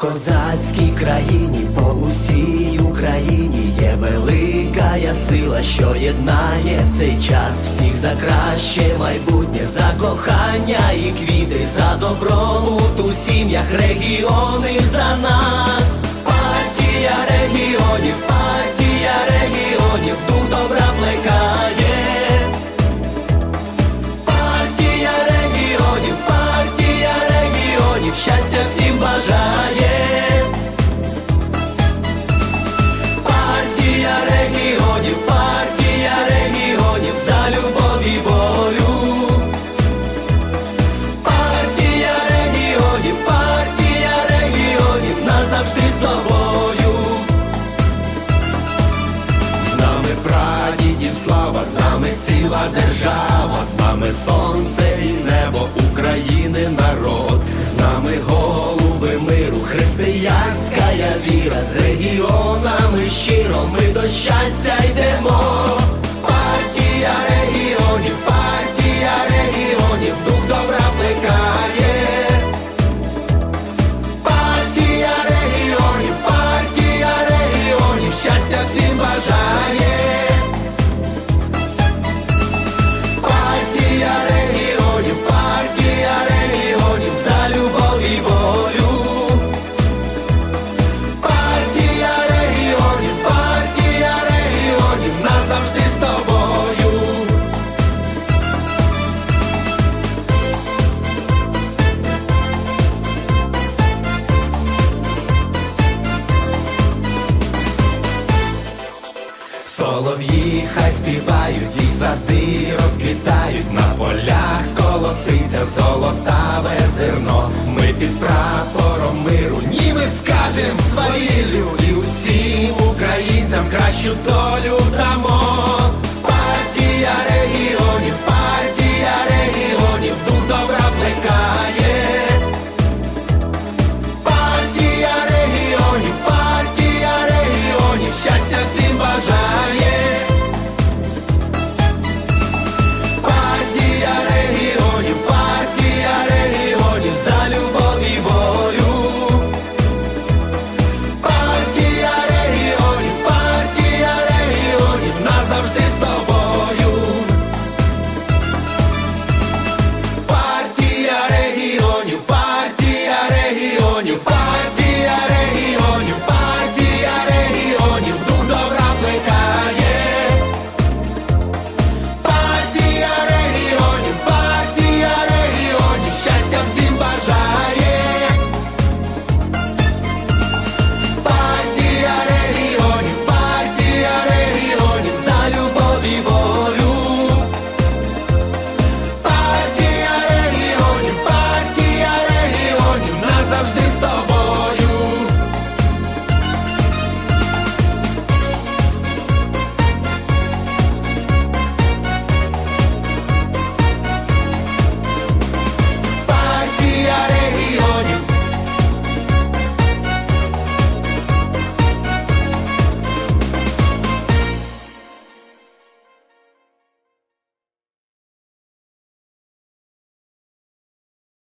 козацькій країні, по усій Україні є велика сила, що єднає в цей час всіх за краще майбутнє, за кохання і квіти, за добробут у сім'ях регіони за нас. Прадідів слава, з нами ціла держава, з нами сонце і небо України народ, з нами голуби миру, християнська віра, з регіонами щиро ми до щастя йдемо. Солов'ї хай співають, і сади розквітають, на полях колоситься золотаве зерно. Ми під прапором миру, ні ми скажем свавіллю, і усім українцям кращу долю дамо.